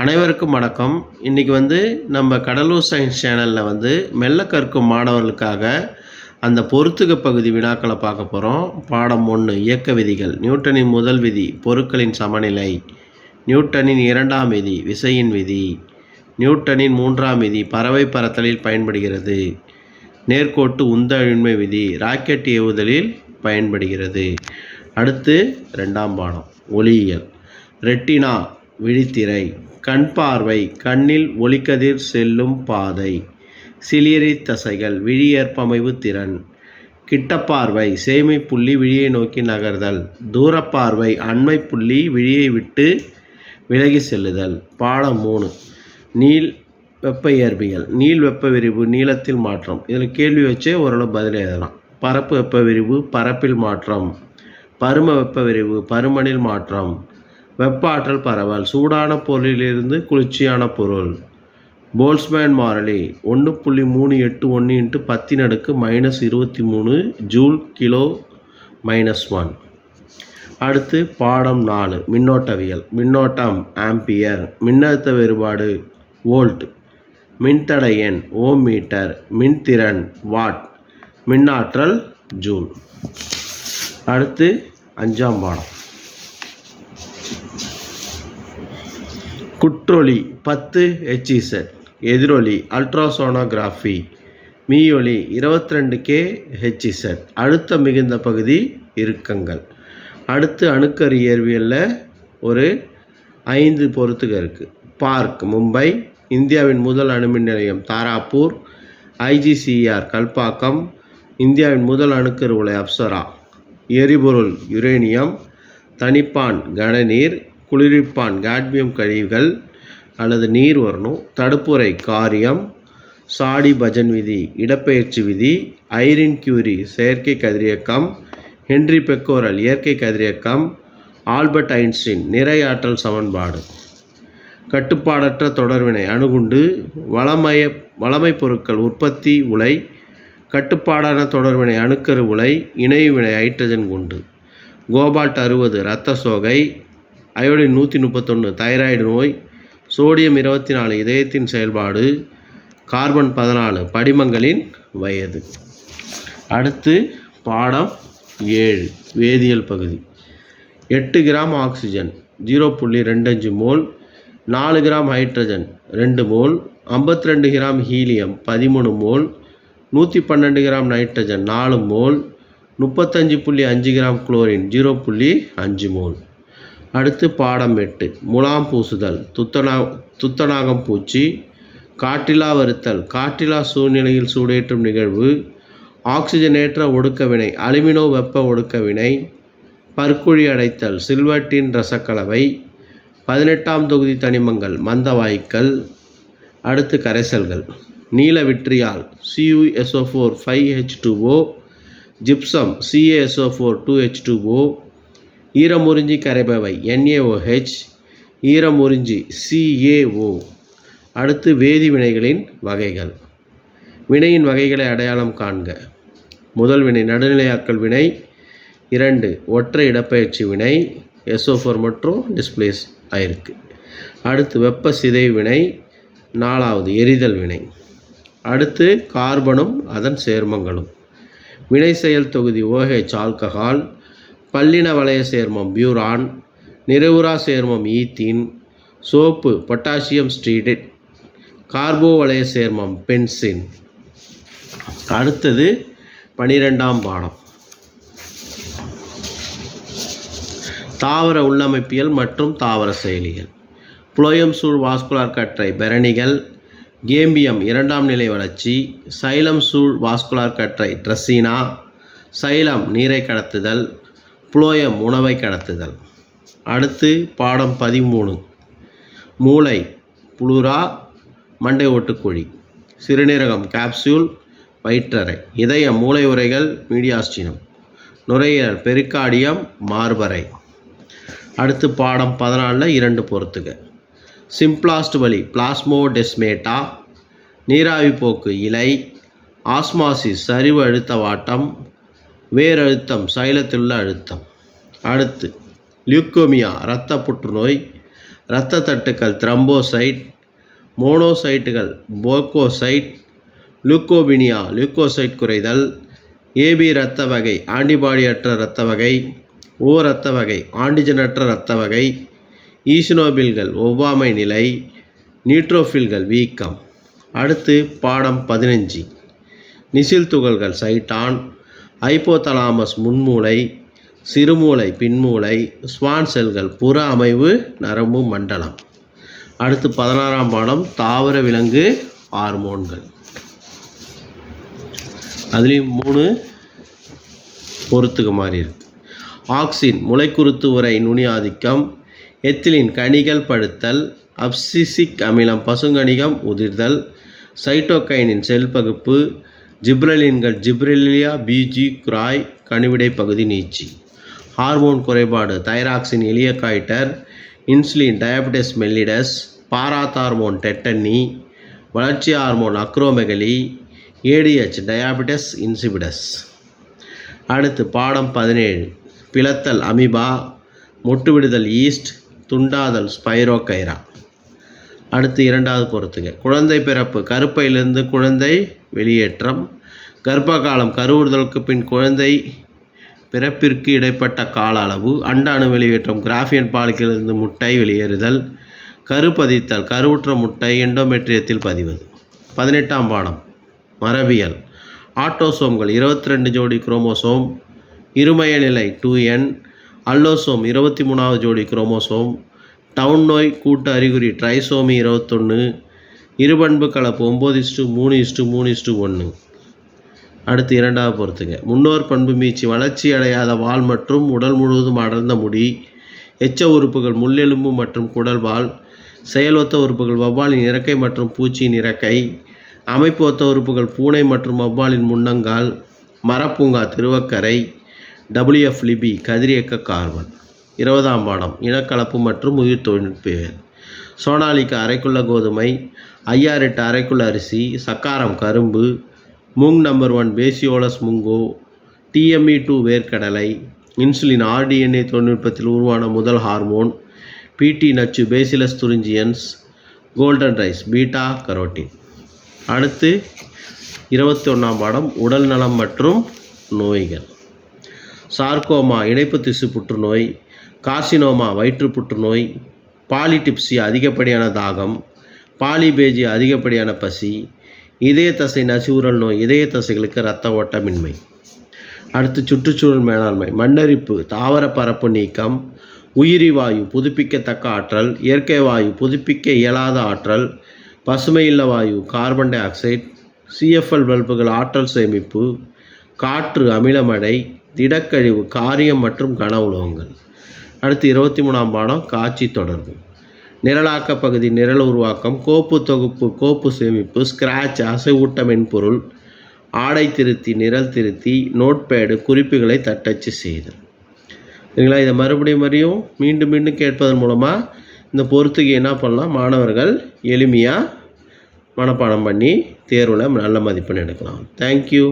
அனைவருக்கும் வணக்கம். இன்றைக்கி வந்து நம்ம கடலூர் சயின்ஸ் சேனலில் வந்து மெல்ல கற்கும் மாணவர்களுக்காக அந்த பொருத்துக பகுதி வினாக்களை பார்க்க போகிறோம் பாடம் ஒன்று இயக்க விதிகள். நியூட்டனின் முதல் விதி பொருட்களின் சமநிலை. நியூட்டனின் இரண்டாம் விதி விசையின் விதி. நியூட்டனின் மூன்றாம் விதி பறவை பறத்தலில் பயன்படுகிறது. நேர்கோட்டு உந்தழின்மை விதி ராக்கெட் ஏவுதலில் பயன்படுகிறது. அடுத்து ரெண்டாம் பாடம் ஒளியியல். ரெட்டினா விழித்திரை. கண் பார்வை கண்ணில் ஒளிக்கதிர் செல்லும் பாதை. சிலியரி தசைகள் விழியேற்பமைவு திறன். கிட்டப்பார்வை சேமை புள்ளி விழியை நோக்கி நகர்தல். தூரப்பார்வை அண்மை புள்ளி விழியை விட்டு விலகி செல்லுதல். பாடம் மூணு. நீள் வெப்ப இயற்பியல் நீள் வெப்ப விரிவு நீளத்தில் மாற்றம். இதில் கேள்வி வச்சே ஓரளவு பதில் எழுதலாம். பரப்பு வெப்ப விரிவு பரப்பில் மாற்றம். பரும வெப்ப விரிவு பருமனில் மாற்றம். வெப்ப ஆற்றல் பரவல் சூடான பொருளிலிருந்து குளிர்ச்சியான பொருள். போல்ஸ்மேன் மாறிலி ஒன்று புள்ளி மூணு எட்டு ஒன்று இன்ட்டு பத்தின் அடுக்கு மைனஸ் இருபத்தி மூணு ஜூல் கிலோ மைனஸ் ஒன். அடுத்து பாடம் நாலு மின்னோட்டவியல். மின்னோட்டம் ஆம்பியர். மின்னழுத்த வேறுபாடு வோல்ட். மின்தடை எண் ஓம் மீட்டர் மின்திறன் வாட். மின்னாற்றல் ஜூல். அடுத்து அஞ்சாம் பாடம். குற்றொலி பத்து ஹெச்இசெட் எதிரொலி அல்ட்ராசோனோகிராஃபி மீயொலி இருபத்தி ரெண்டு கே ஹெச்இசெட் அழுத்தம் மிகுந்த பகுதி இறுக்கங்கள். அடுத்து அணுக்கரு இயற்பியலில் ஒரு ஐந்து பொறுத்துக இருக்குது பார்க் மும்பை. இந்தியாவின் முதல் அணுமின் நிலையம் தாராப்பூர். ஐஜிசிஆர் கல்பாக்கம். இந்தியாவின் முதல் அணுக்கரு உலை அப்சரா. எரிபொருள் யுரேனியம். தனிப்பான் கனநீர். குளிர்விப்பான் காட்மியம் கழிவுகள் அல்லது நீர் வரணும். தடுப்புரை காரியம் சாடி பஜன் விதி இடப்பெயர்ச்சி விதி ஐரின் கியூரி செயற்கை கதிரியக்கம் ஹென்றி பெக்கோரல் இயற்கை கதிரியக்கம் ஆல்பர்ட் ஐன்ஸ்டீன் நிறையாற்றல் சமன்பாடு. கட்டுப்பாடற்ற தொடர்வினை அணுகுண்டு வளமய வளமை பொருட்கள் உற்பத்தி உலை கட்டுப்பாடான தொடர்வினை அணுக்கரு உலை இணைவினை ஹைட்ரஜன் குண்டு. கோபால்ட் அறுபது இரத்த சோகை அயோடின் நூற்றி முப்பத்தொன்று தைராய்டு நோய் சோடியம் இருபத்தி நாலு இதயத்தின் செயல்பாடு கார்பன் பதினாலு படிமங்களின் வயது. அடுத்து பாடம் ஏழு வேதியியல் பகுதி. எட்டு கிராம் ஆக்சிஜன் ஜீரோ புள்ளி ரெண்டஞ்சு மோல் நாலு கிராம் ஹைட்ரஜன் ரெண்டு மோல் ஐம்பத்தி ரெண்டு கிராம் ஹீலியம் பதிமூணு மோல் நூற்றி பன்னெண்டு கிராம் நைட்ரஜன் நாலு மோல் முப்பத்தஞ்சு புள்ளி அஞ்சு கிராம் குளோரின் ஜீரோ புள்ளி அஞ்சு மோல். அடுத்து பாடம் எட்டு. முலாம் பூசுதல். துத்தனா துத்தநாகம் பூச்சி. காற்றிலா வருத்தல். காற்றிலா சூழ்நிலையில் சூடேற்றும் நிகழ்வு. ஆக்சிஜனேற்ற ஒடுக்க வினை அலுமினோ வெப்ப ஒடுக்க வினை பற்குழி அடைத்தல். சில்வர்டின் ரசக்கலவை. பதினெட்டாம் தொகுதி தனிமங்கள். மந்தவாயுக்கள் அடுத்து கரைசல்கள். நீல vitriol CUSO four five H two O gypsum CASO four two H two O ஈரமுறிஞ்சி கரைபவை என்ஏஓஹெச் ஈரமுறிஞ்சி சிஏஓ அடுத்து வேதி வினைகளின் வகைகள். வினையின் வகைகளை அடையாளம் காண்க. முதல் வினை நடுநிலையாக்கல் வினை. இரண்டு ஒற்றை இடப்பெயர்ச்சி வினை எஸ்ஓஃபோர் மற்றும் டிஸ்பிளேஸ் ஆயிருக்கு. அடுத்து வெப்ப சிதைவு வினை நாலாவது எரிதல் வினை. அடுத்து கார்பனும் அதன் சேர்மங்களும். வினை செயல் தொகுதி ஓஹெச் ஆல்கஹால். பல்லின வளைய சேர்மம் பியூரான். நிறைவுறா சேர்மம் ethene. Soap potassium stearate. Carbo வளைய சேர்மம் பென்சின். அடுத்தது பனிரெண்டாம் பாடம். தாவர உள்ளமைப்பியல் மற்றும் தாவர செயலிகள் புளோயம் சூழ் வாஸ்குலார் கற்றை பெரணிகள். கேம்பியம் இரண்டாம் நிலை வளர்ச்சி. சைலம் சூழ் வாஸ்குலார் கற்றை ட்ரெஸினா சைலம் நீரை கடத்துதல். புளோயம் உணவை கடத்துதல். அடுத்து பாடம் பதிமூணு. மூளை புளுரா மண்டை ஓட்டுக்குழி. சிறுநீரகம் கேப்சூல் வயிற்றறை. இதயம் மூளை உரைகள் மீடியாஸ்டினம். நுரையீரல் பெருக்காடியம் மார்பறை. அடுத்து பாடம் பதினாலில் இரண்டு பொறுத்துக. சிம்ப்ளாஸ்ட் வழி பிளாஸ்மோடெஸ்மேட்டா. நீராவி போக்கு இலை. ஆஸ்மாசிஸ் சரிவு அழுத்த வாட்டம் வேர் அழுத்தம் சைலத்தில் உள்ள அழுத்தம். அடுத்து லியூக்கோமியா இரத்த புற்றுநோய் இரத்த தட்டுக்கள் த்ரம்போசைட் மோனோசைட்டுகள் போக்கோசைட் லுக்கோபினியா லுக்கோசைட் குறைதல் ஏபி இரத்த வகை ஆன்டிபாடியற்ற இரத்த வகை ஓ இரத்த வகை ஆன்டிஜனற்ற இரத்த வகை ஈசினோபில்கள் ஒவ்வாமை நிலை நியூட்ரோஃபில்கள் வீக்கம். அடுத்து பாடம் பதினஞ்சு. நிசில் துகள்கள் சைட்டான் ஐப்போதலாமஸ் முன்மூளை சிறுமூளை பின்மூளை ஸ்வான் செல்கள் புற அமைவு நரம்பு மண்டலம். அடுத்து பதினாறாம் பாடம் தாவர விலங்கு ஹார்மோன்கள். அதுலேயும் மூணு பொறுத்துக்கு மாதிரி இருக்கு. ஆக்சின் முளைக்குருத்து உரை நுனி ஆதிக்கம் எத்திலின் கனிகள் படுத்தல் அப்சிசிக் அமிலம் பசுங்கணிகம் உதிர்தல் சைட்டோகைனின் செல் பகுப்பு ஜிப்ரலின்கள் ஜிப்ரெலியா பிஜி குராய் கனிவிடை பகுதி நீச்சி. ஹார்மோன் குறைபாடு தைராக்சின் எளிய goitre insulin diabetes mellitus parathormone tetany வளர்ச்சி hormone acromegaly ADH diabetes insipidus. அடுத்து பாடம் பதினேழு பிளத்தல் அமிபா முட்டுவிடுதல் ஈஸ்ட் துண்டாதல் ஸ்பைரோகைரா. அடுத்து இரண்டாவது பொறுத்துங்க குழந்தை பிறப்பு கருப்பையிலிருந்து குழந்தை வெளியேற்றம். கர்ப்ப காலம் கருவுறுதலுக்கு பின் குழந்தை பிறப்பிற்கு இடைப்பட்ட கால அளவு. அண்டாணு வெளியேற்றம் கிராஃபியன் பாலிக்கிலிருந்து முட்டை வெளியேறுதல். கருப்பதித்தல் கருவுற்ற முட்டை எண்டோமெட்ரியத்தில் பதிவது. பதினெட்டாம் பாடம் மரபியல். ஆட்டோசோம்கள் இருபத்தி ரெண்டு ஜோடி குரோமோசோம். இருமய நிலை டூ என். அல்லோசோம் இருபத்தி மூணாவது ஜோடி குரோமோசோம். டவுன் நோய் கூட்டு அறிகுறி ட்ரைசோமி இருபத்தொன்று இருபண்பு கலப்பு ஒம்பது இஸ்டு மூணு இஸ்டு மூணு இஸ்டு ஒன்று அடுத்து இரண்டாவது பொறுத்துங்க. முன்னோர் பண்பு மீச்சு வளர்ச்சி அடையாத வால் மற்றும் உடல் முழுவதும் அடர்ந்த முடி எச்ச உறுப்புகள் முள்ளெலும்பு மற்றும் குடல்வால் செயலொத்த உறுப்புகள் வவ்வாலின் இறக்கை மற்றும் பூச்சியின் இறக்கை அமைப்பு ஒத்த உறுப்புகள் பூனை மற்றும் வவ்வாலின் முன்னங்கால் மரப்பூங்கா திருவக்கரை டபிள்யூஎஃப் லிபி கதிரியக்க கார்பன். இருபதாம் பாடம் இனக்கலப்பு மற்றும் உயிர் தொழில்நுட்பியல் சோனாலிக்கு அரைக்குள்ள கோதுமை ஐயாரெட்டு அரைக்குள்ள அரிசி சக்காரம் கரும்பு moong number one Phaseolus mungo TME two வேர்க்கடலை இன்சுலின் ஆர்டிஎன்ஏ தொழில்நுட்பத்தில் உருவான முதல் ஹார்மோன் பிடி நச்சு Bacillus thuringiensis golden rice beta carotene. அடுத்து இருபத்தி ஒன்றாம் பாடம் உடல் நலம் மற்றும் நோய்கள். சார்கோமா இணைப்பு திசு புற்றுநோய் கார்சினோமா வயிற்று புற்றுநோய் பாலிடிப்சி அதிகப்படியான தாகம் பாலிபேஜி அதிகப்படியான பசி இதய தசை நசுவுறல் நோய் இதய தசைகளுக்கு இரத்த ஓட்டமின்மை. அடுத்து சுற்றுச்சூழல் மேலாண்மை மண்ணரிப்பு தாவர பரப்பு நீக்கம் உயிரி வாயு புதுப்பிக்கத்தக்க ஆற்றல் இயற்கை வாயு புதுப்பிக்க இயலாத ஆற்றல் பசுமையில்ல வாயு கார்பன் டை ஆக்சைடு சிஎஃப்எல் பல்புகள் ஆற்றல் சேமிப்பு காற்று அமிலமடை திடக்கழிவு காரியம் மற்றும் கன உலோகங்கள். அடுத்து இருபத்தி மூணாம் பாடம் காட்சி தொடர்பு. நிரலாக்க பகுதி நிரல் உருவாக்கம் கோப்பு தொகுப்பு கோப்பு சேமிப்பு ஸ்கிராட்ச் அசைவூட்ட மென்பொருள் ஆடை திருத்தி நிரல் திருத்தி நோட்பேடு குறிப்புகளை தட்டச்சு செய்தல். சரிங்களா? இதை மறுபடியும் மறுபடியும் மீண்டும் மீண்டும் கேட்பதன் மூலமாக இந்த பொறுத்துக்கு என்ன பண்ணலாம்? மாணவர்கள் எளிமையாக மனப்பாடம் பண்ணி தேர்வில் நல்ல மதிப்பெண் எடுக்கலாம். தேங்க்யூ